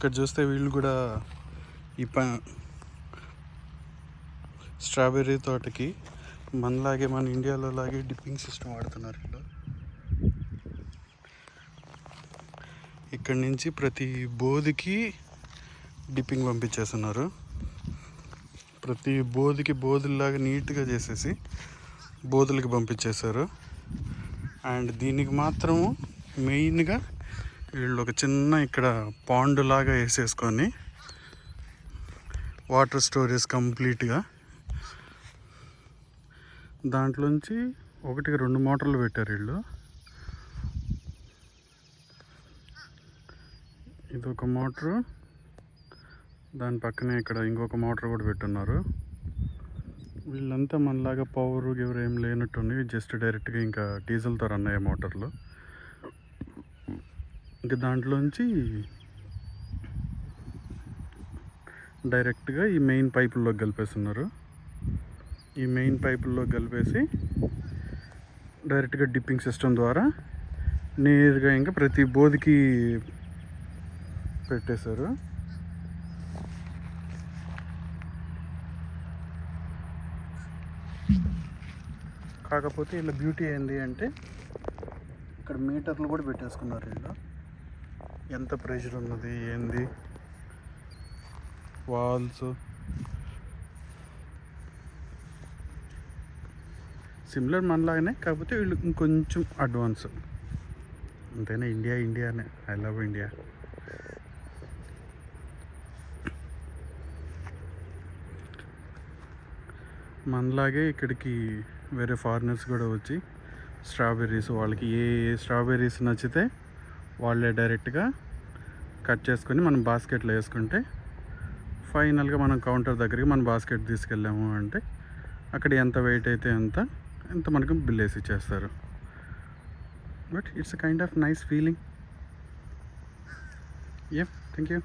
ఇక్కడ చూస్తే వీళ్ళు కూడా ఈ ప స్ట్రాబెర్రీ తోటకి మనలాగే మన ఇండియాలో లాగే డిప్పింగ్ సిస్టమ్ వాడుతున్నారు వీళ్ళు. ఇక్కడ నుంచి ప్రతి బోధికి డిప్పింగ్ పంపించేస్తున్నారు. ప్రతి బోధికి బోధుల్లాగా నీట్గా చేసేసి బోధులకి పంపించేశారు. అండ్ దీనికి మాత్రము మెయిన్గా వీళ్ళు ఒక చిన్న ఇక్కడ పాండ్ లాగా వేసేసుకొని వాటర్ స్టోరేజ్ కంప్లీట్గా దాంట్లోంచి ఒకటికి రెండు మోటార్లు పెట్టారు వీళ్ళు. ఇది ఒక మోటారు దాని పక్కనే ఇక్కడ ఇంకొక మోటార్ కూడా పెట్టున్నారు. వీళ్ళంతా మనలాగా పవర్ గివర్ ఏం లేనట్టుంది జస్ట్ డైరెక్ట్గా ఇంకా డీజిల్తో రన్ అయ్యే మోటార్లు. ఇంకా దాంట్లోంచి డైరెక్ట్గా ఈ మెయిన్ పైపుల్లో కలిపేస్తున్నారు. ఈ మెయిన్ పైపుల్లో కలిపేసి డైరెక్ట్గా డిప్పింగ్ సిస్టమ్ ద్వారా నేరుగా ఇంకా ప్రతి బోధికి పెట్టేశారు. కాకపోతే ఇలా బ్యూటీ ఏంది అంటే ఇక్కడ మీటర్లు కూడా పెట్టేసుకున్నారు వీళ్ళు ఎంత ప్రెషర్ ఉన్నది ఏంది? వాల్స్ సిమిలర్ మనలాగానే కాకపోతే వీళ్ళు ఇంకొంచెం అడ్వాన్స్ అంతేనా? ఇండియా ఇండియానే ఐ లవ్ ఇండియా మనలాగే ఇక్కడికి వేరే ఫారినర్స్ కూడా వచ్చి స్ట్రాబెర్రీస్ వాళ్ళకి ఏ ఏ స్ట్రాబెర్రీస్ నచ్చితే వాళ్ళే డైరెక్ట్గా కట్ చేసుకొని మనం బాస్కెట్లో వేసుకుంటే ఫైనల్గా మనం కౌంటర్ దగ్గరికి మన బాస్కెట్ తీసుకెళ్ళాము అంటే అక్కడ ఎంత వెయిట్ అయితే ఎంత ఎంత మనకు బిల్ వేసి ఇచ్చేస్తారు. But it's a kind of nice feeling. Yeah thank you